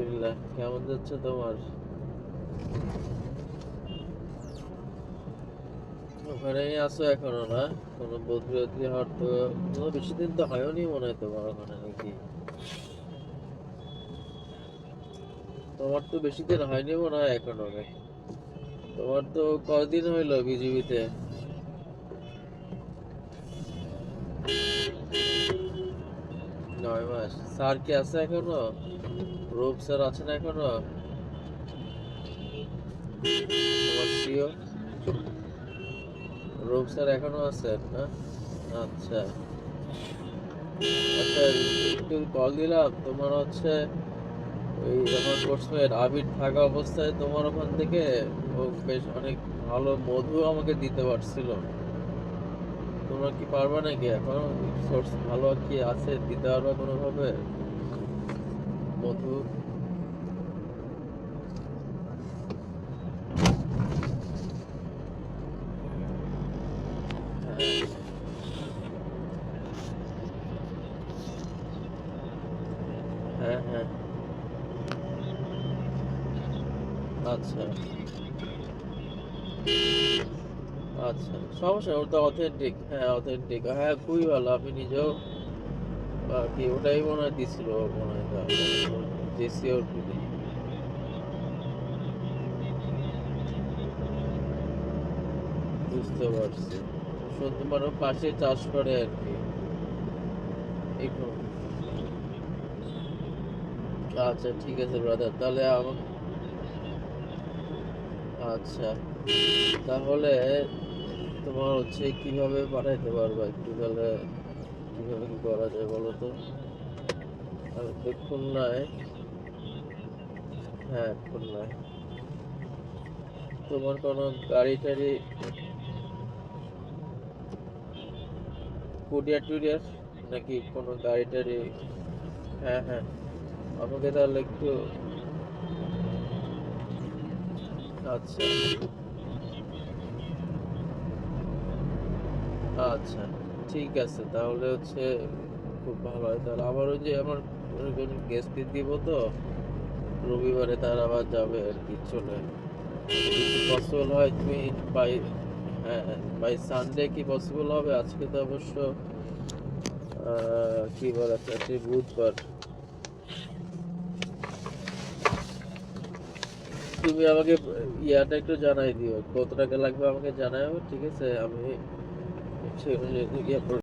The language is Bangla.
আলহামদুলিল্লাহ, কেমন যাচ্ছে তোমার? ওখানেই আছো এখনও না? কোনো বদলি হওয়ার তো বেশি দিন তো হয়নি মনে হয় তোমার ওখানে নাকি? তোমার তো বেশি দিন হয়নি মনে হয় এখনও নাকি? তোমার তো কদিন হইল বিজিবিতে? নয় মাস। স্যার কি আছে এখনও? রূপ স্যার আছেন এখনও? রূপ স্যার এখনও আছেন, না? আচ্ছা। আচ্ছা কল দিলাম। তোমার হচ্ছে ওই আমার কোর্সমেট আবির থাকা অবস্থায় তোমার ওখান থেকে ও বেশ অনেক ভালো মধু আমাকে দিতে পারছিল। তোমরা কি পারবা নাকি? এখন সোর্স ভালো কি আছে দিতে পারবে কোনোভাবে? মধু হ্যাঁ হ্যাঁ আচ্ছা আচ্ছা। সমস্যা, ওটা অথেন্টিক হ্যাঁ অথেন্টিক হ্যাঁ খুবই ভালো। আমি নিজেও আর কি ওটাই মনে হয় দিছিল মনে হয় জেসি ওর বুঝতে পারছি। শুনতে পারো পাশে চাষ করে আর কি। আচ্ছা ঠিক আছে ব্রাদার তাহলে আমার আচ্ছা। তাহলে তোমার হচ্ছে কীভাবে পাঠাইতে পারবা একটু তাহলে? কীভাবে কি করা যায় বলো তো খুলনায় হ্যাঁ খুলনায়। তোমার কোনো গাড়ি টাড়ি কুরিয়ার টুরিয়ার নাকি কোনো গাড়ি টাড়ি? হ্যাঁ হ্যাঁ। আমাকে তাহলে একটু আচ্ছা। আচ্ছা। ঠিক আছে, তাহলে হচ্ছে খুব ভালো হয়। তাহলে আবার ওই যে আমার গেস্ট দিব তো, রবিবারে তার আবার যাবে আর কি, চলে। পসিবল হয় তুমি বাই হ্যাঁ বাই সানডে কি পসিবল হবে? আজকে তো অবশ্য কি আছে আজকে বুধবার। তুমি আমাকে ইয়াটা একটু জানাই দিও কত টাকা লাগবে আমাকে জানাও ঠিক আছে? আমি 这个也也不是。